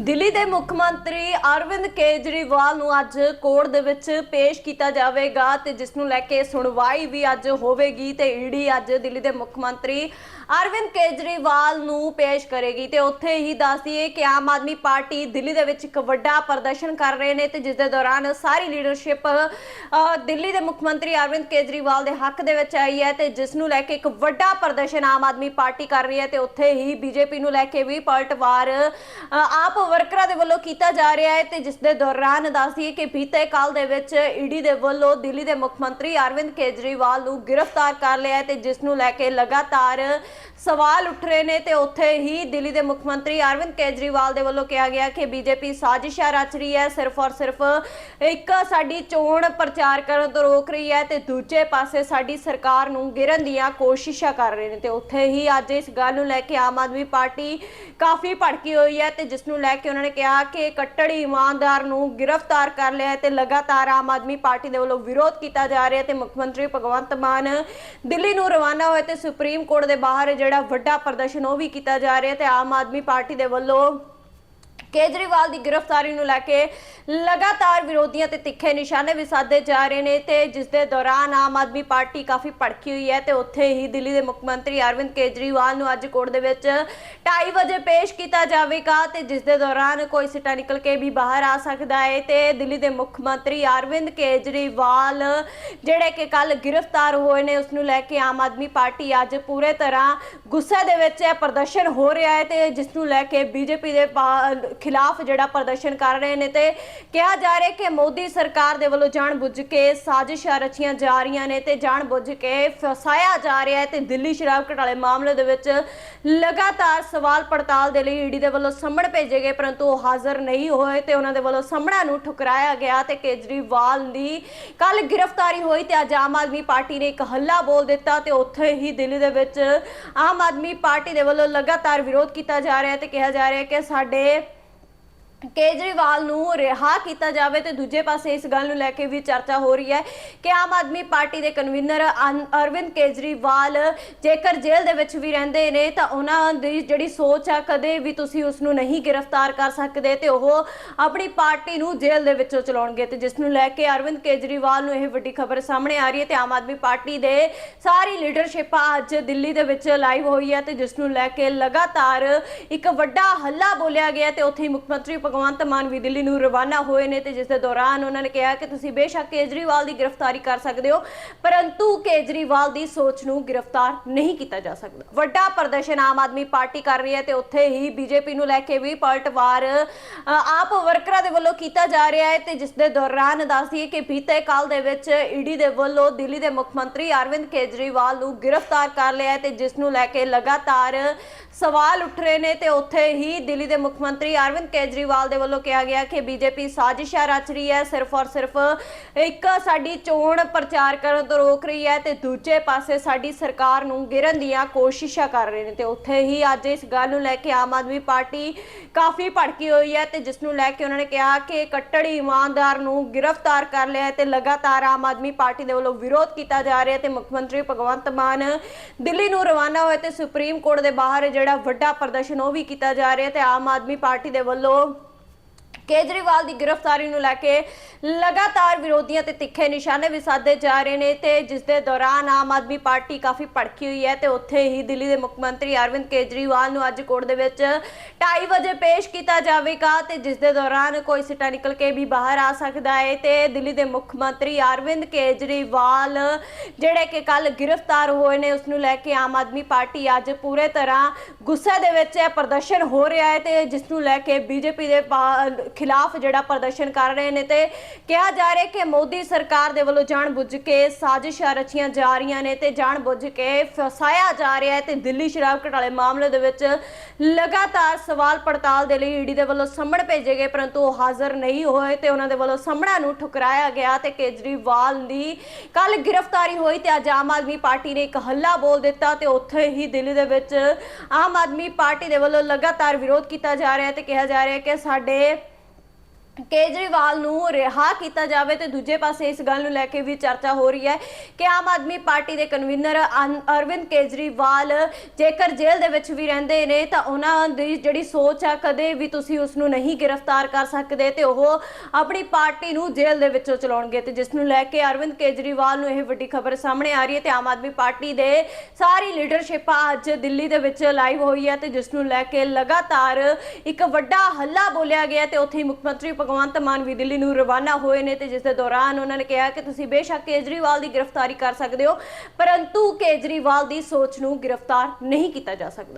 ਦਿੱਲੀ ਦੇ ਮੁੱਖ ਮੰਤਰੀ ਅਰਵਿੰਦ ਕੇਜਰੀਵਾਲ ਨੂੰ ਅੱਜ ਕੋਰਟ ਦੇ ਵਿੱਚ ਪੇਸ਼ ਕੀਤਾ ਜਾਵੇਗਾ ਤੇ ਜਿਸ ਨੂੰ ਲੈ ਕੇ ਸੁਣਵਾਈ ਵੀ ਅੱਜ ਹੋਵੇਗੀ ਤੇ ਈਡੀ ਅੱਜ ਦਿੱਲੀ ਦੇ ਮੁੱਖ ਮੰਤਰੀ ਅਰਵਿੰਦ ਕੇਜਰੀਵਾਲ ਨੂੰ ਪੇਸ਼ ਕਰੇਗੀ। ਤੇ ਉੱਥੇ ਹੀ ਦੱਸ ਦਈਏ ਕਿ ਆਮ ਆਦਮੀ ਪਾਰਟੀ ਦਿੱਲੀ ਦੇ ਵਿੱਚ ਇੱਕ ਵੱਡਾ ਪ੍ਰਦਰਸ਼ਨ ਕਰ ਰਹੇ ਨੇ ਤੇ ਜਿਸ ਦੇ ਦੌਰਾਨ ਸਾਰੀ ਲੀਡਰਸ਼ਿਪ ਦਿੱਲੀ ਦੇ ਮੁੱਖ ਮੰਤਰੀ ਅਰਵਿੰਦ ਕੇਜਰੀਵਾਲ ਦੇ ਹੱਕ ਦੇ ਵਿੱਚ ਆਈ ਹੈ ਤੇ ਜਿਸ ਨੂੰ ਲੈ ਕੇ ਇੱਕ ਵੱਡਾ ਪ੍ਰਦਰਸ਼ਨ ਆਮ ਆਦਮੀ ਪਾਰਟੀ ਕਰ ਰਹੀ ਹੈ ਤੇ ਉੱਥੇ ਹੀ ਬੀਜੇਪੀ ਨੂੰ ਲੈ ਕੇ ਵੀ ਪਲਟਵਾਰ ਆਪ ਵਰਕਰਾਂ ਦੇ ਵੱਲੋਂ ਕੀਤਾ ਜਾ ਰਿਹਾ ਹੈ ਤੇ ਜਿਸ ਦੇ ਦੌਰਾਨ ਦੱਸ ਕਿ ਬੀਤੇ ਕੱਲ ਦੇ ਵਿੱਚ ਈਡੀ ਦੇ ਵੱਲੋਂ ਦਿੱਲੀ ਦੇ ਮੁੱਖ ਮੰਤਰੀ ਅਰਵਿੰਦ ਕੇਜਰੀਵਾਲ ਨੂੰ ਗ੍ਰਿਫਤਾਰ ਕਰ ਲਿਆ ਹੈ ਤੇ ਜਿਸ ਨੂੰ ਲੈ ਕੇ ਲਗਾਤਾਰ ਸਵਾਲ ਉੱਠ ਰਹੇ ਨੇ ਤੇ ਉੱਥੇ ਹੀ ਦਿੱਲੀ ਦੇ ਮੁੱਖ ਮੰਤਰੀ ਅਰਵਿੰਦ ਕੇਜਰੀਵਾਲ ਦੇ ਵੱਲੋਂ ਕਿਹਾ ਗਿਆ ਕਿ ਬੀਜੇਪੀ ਸਾਜ਼ਿਸ਼ਾਂ ਰਚ ਰਹੀ ਹੈ, ਸਿਰਫ ਔਰ ਸਿਰਫ ਇੱਕ ਸਾਡੀ ਚੋਣ ਪ੍ਰਚਾਰ ਕਰਨ ਤੋਂ ਰੋਕ ਰਹੀ ਹੈ ਤੇ ਦੂਜੇ ਪਾਸੇ ਸਾਡੀ ਸਰਕਾਰ ਨੂੰ ਗਿਰਨ ਦੀਆਂ ਕੋਸ਼ਿਸ਼ਾਂ ਕਰ ਰਹੇ ਨੇ ਤੇ ਉੱਥੇ ਹੀ ਅੱਜ ਇਸ ਗੱਲ ਨੂੰ ਲੈ ਕੇ ਆਮ ਆਦਮੀ ਪਾਰਟੀ ਕਾਫੀ ਭੜਕੀ ਹੋਈ ਹੈ ਤੇ ਜਿਸ ਨੂੰ ਲੈ ਕੇ ਉਹਨਾਂ ਨੇ ਕਿਹਾ ਕਿ ਕੱਟੜ ਇਮਾਨਦਾਰ ਨੂੰ ਗ੍ਰਿਫਤਾਰ ਕਰ ਲਿਆ ਤੇ ਲਗਾਤਾਰ ਆਮ ਆਦਮੀ ਪਾਰਟੀ ਦੇ ਵੱਲੋਂ ਵਿਰੋਧ ਕੀਤਾ ਜਾ ਰਿਹਾ ਤੇ ਮੁੱਖ ਮੰਤਰੀ ਭਗਵੰਤ ਮਾਨ ਦਿੱਲੀ ਨੂੰ ਰਵਾਨਾ ਹੋਏ ਤੇ ਸੁਪਰੀਮ ਕੋਰਟ ਦੇ ਬਾਹਰ ਜਿਹੜਾ ਵੱਡਾ ਪ੍ਰਦਰਸ਼ਨ ਉਹ ਵੀ ਕੀਤਾ ਜਾ ਰਿਹਾ ਤੇ ਆਮ ਆਦਮੀ ਪਾਰਟੀ ਦੇ ਵੱਲੋਂ ਕੇਜਰੀਵਾਲ ਦੀ ਗ੍ਰਿਫਤਾਰੀ ਨੂੰ ਲੈ ਕੇ ਲਗਾਤਾਰ ਵਿਰੋਧੀਆਂ ਤੇ ਤਿੱਖੇ ਨਿਸ਼ਾਨੇ ਵੀ ਸਾਧੇ ਜਾ ਰਹੇ ਨੇ ਤੇ ਜਿਸ ਦੇ ਦੌਰਾਨ ਆਮ ਆਦਮੀ ਪਾਰਟੀ ਕਾਫੀ ਭੜਕੀ ਹੋਈ ਹੈ ਤੇ ਉੱਥੇ ਹੀ ਦਿੱਲੀ ਦੇ ਮੁੱਖ ਮੰਤਰੀ ਅਰਵਿੰਦ ਕੇਜਰੀਵਾਲ ਨੂੰ ਅੱਜ ਕੋਰਟ ਦੇ ਵਿੱਚ 2:30 ਵਜੇ ਪੇਸ਼ ਕੀਤਾ ਜਾਵੇਗਾ ਤੇ ਜਿਸ ਦੇ ਦੌਰਾਨ ਕੋਈ ਸਿੱਟਾ ਨਿਕਲ ਕੇ ਵੀ ਬਾਹਰ ਆ ਸਕਦਾ ਹੈ ਤੇ ਦਿੱਲੀ ਦੇ ਮੁੱਖ ਮੰਤਰੀ ਅਰਵਿੰਦ ਕੇਜਰੀਵਾਲ ਜਿਹੜੇ ਕਿ ਕੱਲ ਗ੍ਰਿਫਤਾਰ ਹੋਏ ਨੇ, ਉਸ ਨੂੰ ਲੈ ਕੇ ਆਮ ਆਦਮੀ ਪਾਰਟੀ ਅੱਜ ਪੂਰੇ ਤਰ੍ਹਾਂ ਗੁੱਸੇ ਦੇ ਵਿੱਚ ਹੈ, ਪ੍ਰਦਰਸ਼ਨ ਹੋ ਰਿਹਾ ਹੈ ਤੇ ਜਿਸ ਨੂੰ ਲੈ ਕੇ ਬੀਜੇਪੀ ਦੇ ਪਾ- ਖਿਲਾਫ ਜਿਹੜਾ ਪ੍ਰਦਰਸ਼ਨ ਕਰ ਰਹੇ ਨੇ ਤੇ ਕਿਹਾ ਜਾ ਰਿਹਾ ਕਿ ਮੋਦੀ ਸਰਕਾਰ ਦੇ ਵੱਲੋਂ ਜਾਣਬੁੱਝ ਕੇ ਸਾਜ਼ਿਸ਼ਾਂ ਰਚੀਆਂ ਜਾ ਰਹੀਆਂ ਨੇ ਤੇ ਜਾਣਬੁੱਝ ਕੇ ਫਸਾਇਆ ਜਾ ਰਿਹਾ ਹੈ ਤੇ ਦਿੱਲੀ ਸ਼ਰਾਬ ਘਟਾਲੇ ਮਾਮਲੇ ਦੇ ਵਿੱਚ ਲਗਾਤਾਰ ਸਵਾਲ ਪੜਤਾਲ ਦੇ ਲਈ ਈਡੀ ਦੇ ਵੱਲੋਂ ਸੰਮਣ ਭੇਜੇ ਗਏ, ਪਰੰਤੂ ਉਹ ਹਾਜ਼ਰ ਨਹੀਂ ਹੋਏ ਤੇ ਉਹਨਾਂ ਦੇ ਵੱਲੋਂ ਸੰਮਣਾ ਨੂੰ ਠੁਕਰਾਇਆ ਗਿਆ ਤੇ ਕੇਜਰੀਵਾਲ ਦੀ ਕੱਲ ਗ੍ਰਿਫਤਾਰੀ ਹੋਈ ਤੇ ਅੱਜ ਆਮ ਆਦਮੀ ਪਾਰਟੀ ਨੇ ਇੱਕ ਹੱਲਾ ਬੋਲ ਦਿੱਤਾ ਤੇ ਉੱਥੇ ਹੀ ਦਿੱਲੀ ਦੇ ਵਿੱਚ ਆਮ ਆਦਮੀ ਪਾਰਟੀ ਦੇ ਵੱਲੋਂ ਲਗਾਤਾਰ ਵਿਰੋਧ ਕੀਤਾ ਜਾ ਰਿਹਾ ਹੈ ਤੇ ਕਿਹਾ ਜਾ ਰਿਹਾ ਹੈ ਕਿ ਸਾਡੇ ਕੇਜਰੀਵਾਲ ਨੂੰ ਰਿਹਾ ਕੀਤਾ ਜਾਵੇ ਤੇ ਦੂਜੇ ਪਾਸੇ ਇਸ ਗੱਲ ਨੂੰ ਲੈ ਕੇ ਵੀ ਚਰਚਾ ਹੋ ਰਹੀ ਹੈ ਕਿ ਆਮ ਆਦਮੀ ਪਾਰਟੀ ਦੇ ਕਨਵੀਨਰ ਅਨ- ਅਰਵਿੰਦ ਕੇਜਰੀਵਾਲ ਜੇਕਰ ਜੇਲ੍ਹ ਦੇ ਵਿੱਚ ਵੀ ਰਹਿੰਦੇ ਨੇ ਤਾਂ ਉਹਨਾਂ ਦੀ ਜਿਹੜੀ ਸੋਚ ਆ, ਕਦੇ ਵੀ ਤੁਸੀਂ ਉਸ ਨੂੰ ਨਹੀਂ ਗ੍ਰਿਫਤਾਰ ਕਰ ਸਕਦੇ ਤੇ ਉਹ ਆਪਣੀ ਪਾਰਟੀ ਨੂੰ ਜੇਲ੍ਹ ਦੇ ਵਿੱਚੋਂ ਚਲਾਉਣਗੇ ਤੇ ਜਿਸ ਨੂੰ ਲੈ ਕੇ ਅਰਵਿੰਦ ਕੇਜਰੀਵਾਲ ਨੂੰ ਇਹ ਵੱਡੀ ਖਬਰ ਸਾਹਮਣੇ ਆ ਰਹੀ ਹੈ ਤੇ ਆਮ ਆਦਮੀ ਪਾਰਟੀ ਦੇ ਸਾਰੀ ਲੀਡਰਸ਼ਿਪ ਅੱਜ ਦਿੱਲੀ ਦੇ ਵਿੱਚ ਲਾਈਵ ਹੋਈ ਹੈ ਤੇ ਜਿਸ ਨੂੰ ਲੈ ਕੇ ਲਗਾਤਾਰ ਇੱਕ ਵੱਡਾ ਹੱਲਾ ਬੋਲਿਆ ਗਿਆ ਤੇ ਉੱਥੇ ਹੀ ਮੁੱਖ ਮੰਤਰੀ ਭਗਵੰਤ ਮਾਨ ਵੀ ਦਿੱਲੀ ਨੂੰ ਰਵਾਨਾ ਹੋਏ ਨੇ ਤੇ ਜਿਸ ਦੇ ਦੌਰਾਨ ਉਹਨਾਂ ਨੇ ਕਿਹਾ ਕਿ ਤੁਸੀਂ ਬੇਸ਼ੱਕ ਕੇਜਰੀਵਾਲ ਦੀ ਗ੍ਰਿਫਤਾਰੀ ਕਰ ਸਕਦੇ ਹੋ, ਪਰੰਤੂ ਕੇਜਰੀਵਾਲ ਦੀ ਸੋਚ ਨੂੰ ਗ੍ਰਿਫਤਾਰ ਨਹੀਂ ਕੀਤਾ ਜਾ ਸਕਦਾ। ਵੱਡਾ ਪ੍ਰਦਰਸ਼ਨ ਆਮ ਆਦਮੀ ਪਾਰਟੀ ਕਰ ਰਹੀ ਹੈ ਤੇ ਉੱਥੇ ਹੀ ਬੀਜੇਪੀ ਨੂੰ ਲੈ ਕੇ ਵੀ ਪਲਟਵਾਰ ਆਪ ਵਰਕਰਾਂ ਦੇ ਵੱਲੋਂ ਕੀਤਾ ਜਾ ਰਿਹਾ ਹੈ ਤੇ ਜਿਸ ਦੇ ਦੌਰਾਨ ਦੱਸਦੀ ਦਈਏ ਕਿ ਬੀਤੇ ਕਾਲ ਦੇ ਵਿੱਚ ਈਡੀ ਦੇ ਵੱਲੋਂ ਦਿੱਲੀ ਦੇ ਮੁੱਖ ਮੰਤਰੀ ਅਰਵਿੰਦ ਕੇਜਰੀਵਾਲ ਨੂੰ ਗ੍ਰਿਫਤਾਰ ਕਰ ਲਿਆ ਹੈ ਤੇ ਜਿਸ ਨੂੰ ਲੈ ਕੇ ਲਗਾਤਾਰ ਸਵਾਲ ਉੱਠ ਰਹੇ ਨੇ ਤੇ ਉੱਥੇ ਹੀ ਦਿੱਲੀ ਦੇ ਮੁੱਖ ਮੰਤਰੀ ਅਰਵਿੰਦ ਕੇਜਰੀਵਾਲ ਦੇ ਵੱਲੋਂ ਕਿਹਾ ਗਿਆ ਕਿ ਬੀਜੇਪੀ ਸਾਜ਼ਿਸ਼ਾਂ ਰਚ ਰਹੀ ਹੈ, ਸਿਰਫ ਔਰ ਸਿਰਫ ਇੱਕ ਸਾਡੀ ਚੋਣ ਪ੍ਰਚਾਰ ਕਰਨ ਤੋਂ ਰੋਕ ਰਹੀ ਹੈ ਤੇ ਦੂਜੇ ਪਾਸੇ ਸਾਡੀ ਸਰਕਾਰ ਨੂੰ ਗਿਰਨ ਦੀਆਂ ਕੋਸ਼ਿਸ਼ਾਂ ਕਰ ਰਹੇ ਨੇ ਤੇ ਉੱਥੇ ਹੀ ਅੱਜ ਇਸ ਗੱਲ ਨੂੰ ਲੈ ਕੇ ਆਮ ਆਦਮੀ ਪਾਰਟੀ ਕਾਫੀ ਭੜਕੀ ਹੋਈ ਹੈ ਤੇ ਜਿਸ ਨੂੰ ਲੈ ਕੇ ਉਹਨਾਂ ਨੇ ਕਿਹਾ ਕਿ ਕੱਟੜ ਇਮਾਨਦਾਰ ਨੂੰ ਗ੍ਰਿਫਤਾਰ ਕਰ ਲਿਆ ਹੈ ਤੇ ਲਗਾਤਾਰ ਆਮ ਆਦਮੀ ਪਾਰਟੀ ਦੇ ਵੱਲੋਂ ਵਿਰੋਧ ਕੀਤਾ ਜਾ ਰਿਹਾ ਤੇ ਮੁੱਖ ਮੰਤਰੀ ਭਗਵੰਤ ਮਾਨ ਦਿੱਲੀ ਨੂੰ ਰਵਾਨਾ ਹੋਏ ਤੇ ਸੁਪਰੀਮ ਕੋਰਟ ਦੇ ਬਾਹਰ ਜਿਹੜਾ ਵੱਡਾ ਪ੍ਰਦਰਸ਼ਨ ਉਹ ਵੀ ਕੀਤਾ ਜਾ ਰਿਹਾ ਤੇ ਆਮ ਆਦਮੀ ਪਾਰਟੀ ਦੇ ਵੱਲੋਂ ਕੇਜਰੀਵਾਲ ਦੀ ਗ੍ਰਿਫਤਾਰੀ ਨੂੰ ਲੈ ਕੇ ਲਗਾਤਾਰ ਵਿਰੋਧੀਆਂ ਤੇ ਤਿੱਖੇ ਨਿਸ਼ਾਨੇ ਵੀ ਸਾਧੇ ਜਾ ਰਹੇ ਨੇ ਤੇ ਜਿਸ ਦੇ ਦੌਰਾਨ ਆਮ ਆਦਮੀ ਪਾਰਟੀ ਕਾਫੀ ਭੜਕੀ ਹੋਈ ਹੈ ਤੇ ਉੱਥੇ ਹੀ ਦਿੱਲੀ ਦੇ ਮੁੱਖ ਮੰਤਰੀ ਅਰਵਿੰਦ ਕੇਜਰੀਵਾਲ ਨੂੰ ਅੱਜ ਕੋਰਟ ਦੇ ਵਿੱਚ 2:30 ਵਜੇ ਪੇਸ਼ ਕੀਤਾ ਜਾਵੇਗਾ ਤੇ ਜਿਸ ਦੇ ਦੌਰਾਨ ਕੋਈ ਸਿੱਟਾ ਨਿਕਲ ਕੇ ਵੀ ਬਾਹਰ ਆ ਸਕਦਾ ਹੈ ਤੇ ਦਿੱਲੀ ਦੇ ਮੁੱਖ ਮੰਤਰੀ ਅਰਵਿੰਦ ਕੇਜਰੀਵਾਲ ਜਿਹੜੇ ਕਿ ਕੱਲ ਗ੍ਰਿਫਤਾਰ ਹੋਏ ਨੇ, ਉਸ ਨੂੰ ਲੈ ਕੇ ਆਮ ਆਦਮੀ ਪਾਰਟੀ ਅੱਜ ਪੂਰੇ ਤਰ੍ਹਾਂ ਗੁੱਸੇ ਦੇ ਵਿੱਚ ਹੈ, ਪ੍ਰਦਰਸ਼ਨ ਹੋ ਰਿਹਾ ਹੈ ਤੇ ਜਿਸ ਨੂੰ ਲੈ ਕੇ ਬੀਜੇਪੀ ਦੇ ਪਾ- ਖਿਲਾਫ ਜਿਹੜਾ ਪ੍ਰਦਰਸ਼ਨ ਕਰ ਰਹੇ ਨੇ ਤੇ ਕਿਹਾ ਜਾ ਰਿਹਾ ਕਿ ਮੋਦੀ ਸਰਕਾਰ ਦੇ ਵੱਲੋਂ ਜਾਣਬੁੱਝ ਕੇ ਸਾਜ਼ਿਸ਼ਾਂ ਰਚੀਆਂ ਜਾ ਰਹੀਆਂ ਨੇ ਤੇ ਜਾਣਬੁੱਝ ਕੇ ਫਸਾਇਆ ਜਾ ਰਿਹਾ ਹੈ ਤੇ ਦਿੱਲੀ ਸ਼ਰਾਬ ਘਟਾਲੇ ਮਾਮਲੇ ਦੇ ਵਿੱਚ ਲਗਾਤਾਰ ਸਵਾਲ ਪੜਤਾਲ ਦੇ ਲਈ ਈਡੀ ਦੇ ਵੱਲੋਂ ਸੰਮਣ ਭੇਜੇ ਗਏ, ਪਰੰਤੂ ਉਹ ਹਾਜ਼ਰ ਨਹੀਂ ਹੋਏ ਤੇ ਉਹਨਾਂ ਦੇ ਵੱਲੋਂ ਸੰਮਣਾ ਨੂੰ ਠੁਕਰਾਇਆ ਗਿਆ ਤੇ ਕੇਜਰੀਵਾਲ ਦੀ ਕੱਲ ਗ੍ਰਿਫਤਾਰੀ ਹੋਈ ਤੇ ਅੱਜ ਆਮ ਆਦਮੀ ਪਾਰਟੀ ਨੇ ਇੱਕ ਹੱਲਾ ਬੋਲ ਦਿੱਤਾ ਤੇ ਉੱਥੇ ਹੀ ਦਿੱਲੀ ਦੇ ਵਿੱਚ ਆਮ ਆਦਮੀ ਪਾਰਟੀ ਦੇ ਵੱਲੋਂ ਲਗਾਤਾਰ ਵਿਰੋਧ ਕੀਤਾ ਜਾ ਰਿਹਾ ਤੇ ਕਿਹਾ ਜਾ ਰਿਹਾ ਕਿ ਸਾਡੇ ਕੇਜਰੀਵਾਲ ਨੂੰ ਰਿਹਾ ਕੀਤਾ ਜਾਵੇ ਤੇ ਦੂਜੇ ਪਾਸੇ ਇਸ ਗੱਲ ਨੂੰ ਲੈ ਕੇ ਵੀ ਚਰਚਾ ਹੋ ਰਹੀ ਹੈ ਕਿ ਆਮ ਆਦਮੀ ਪਾਰਟੀ ਦੇ ਕਨਵੀਨਰ ਅਨ- ਅਰਵਿੰਦ ਕੇਜਰੀਵਾਲ ਜੇਕਰ ਜੇਲ੍ਹ ਦੇ ਵਿੱਚ ਵੀ ਰਹਿੰਦੇ ਨੇ ਤਾਂ ਉਹਨਾਂ ਦੀ ਜਿਹੜੀ ਸੋਚ ਆ, ਕਦੇ ਵੀ ਤੁਸੀਂ ਉਸ ਨੂੰ ਨਹੀਂ ਗ੍ਰਿਫਤਾਰ ਕਰ ਸਕਦੇ ਤੇ ਉਹ ਆਪਣੀ ਪਾਰਟੀ ਨੂੰ ਜੇਲ੍ਹ ਦੇ ਵਿੱਚੋਂ ਚਲਾਉਣਗੇ ਤੇ ਜਿਸ ਨੂੰ ਲੈ ਕੇ ਅਰਵਿੰਦ ਕੇਜਰੀਵਾਲ ਨੂੰ ਇਹ ਵੱਡੀ ਖਬਰ ਸਾਹਮਣੇ ਆ ਰਹੀ ਹੈ ਤੇ ਆਮ ਆਦਮੀ ਪਾਰਟੀ ਦੇ ਸਾਰੀ ਲੀਡਰਸ਼ਿਪ ਅੱਜ ਦਿੱਲੀ ਦੇ ਵਿੱਚ ਲਾਈਵ ਹੋਈ ਹੈ ਤੇ ਜਿਸ ਨੂੰ ਲੈ ਕੇ ਲਗਾਤਾਰ ਇੱਕ ਵੱਡਾ ਹੱਲਾ ਬੋਲਿਆ ਗਿਆ ਤੇ ਉੱਥੇ ਹੀ ਮੁੱਖ ਮੰਤਰੀ ਭਗਵੰਤ ਮਾਨ ਵੀ ਦਿੱਲੀ ਨੂੰ ਰਵਾਨਾ ਹੋਏ ਨੇ ਤੇ ਜਿਸ ਦੇ ਦੌਰਾਨ ਉਹਨਾਂ ਨੇ ਕਿਹਾ ਕਿ ਤੁਸੀਂ ਬੇਸ਼ੱਕ ਕੇਜਰੀਵਾਲ ਦੀ ਗ੍ਰਿਫਤਾਰੀ ਕਰ ਸਕਦੇ ਹੋ, ਪਰੰਤੂ ਕੇਜਰੀਵਾਲ ਦੀ ਸੋਚ ਨੂੰ ਗ੍ਰਿਫਤਾਰ ਨਹੀਂ ਕੀਤਾ ਜਾ ਸਕਦਾ।